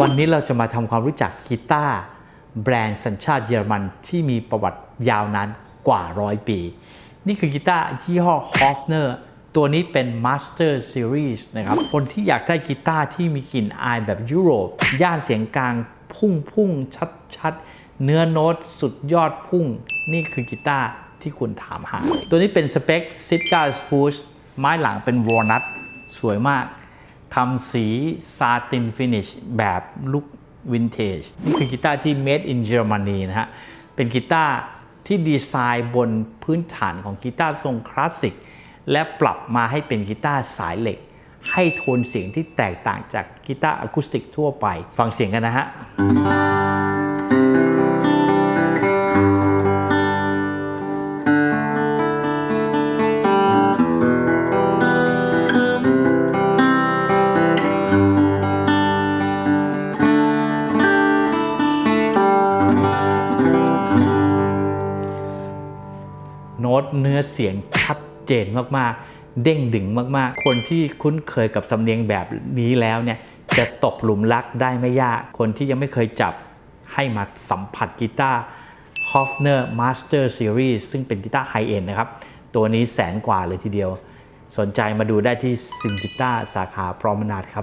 วันนี้เราจะมาทำความรู้จักกีตาร์แบรนด์สัญชาติเยอรมันที่มีประวัติยาวนานกว่าร้อยปี นี่คือกีตาร์ยี่ห้อ Hofner ตัวนี้เป็น Master Series นะครับ คนที่อยากได้กีตาร์ที่มีกลิ่นอายแบบยุโรป ย่านเสียงกลางพุ่งพุ่งชัดชัดเนื้อโน้ตสุดยอดพุ่ง นี่คือกีตาร์ที่คุณถามหา ตัวนี้เป็นสเปค Sitka Spruce ไม้หลังเป็นวอลนัทสวยมาก ทำสีซาตินฟินิชแบบลุควินเทจนี่คือกีตาร์ที่ made in Germany นะฮะ เป็นกีตาร์ที่ดีไซน์บนพื้นฐานของกีตาร์ทรงคลาสสิก และปรับมาให้เป็นกีตาร์สายเหล็ก ให้โทนเสียงที่แตกต่างจากกีตาร์อะคูสติกทั่วไป ฟังเสียงกันนะฮะ โน้ตเนื้อเสียงชัดเจนมากๆ เด้งดึงมากๆ คนที่คุ้นเคยกับสำเนียงแบบนี้แล้วเนี่ยจะตกหลุมรักได้ไม่ยาก คนที่ยังไม่เคยจับให้มาสัมผัสกีตาร์ Hofner Master Series ซึ่งเป็นกีตาร์ไฮเอ็นนะครับ ตัวนี้แสนกว่าเลยทีเดียว สนใจมาดูได้ที่ซิมกีตาร์สาขาพรอมนาดครับ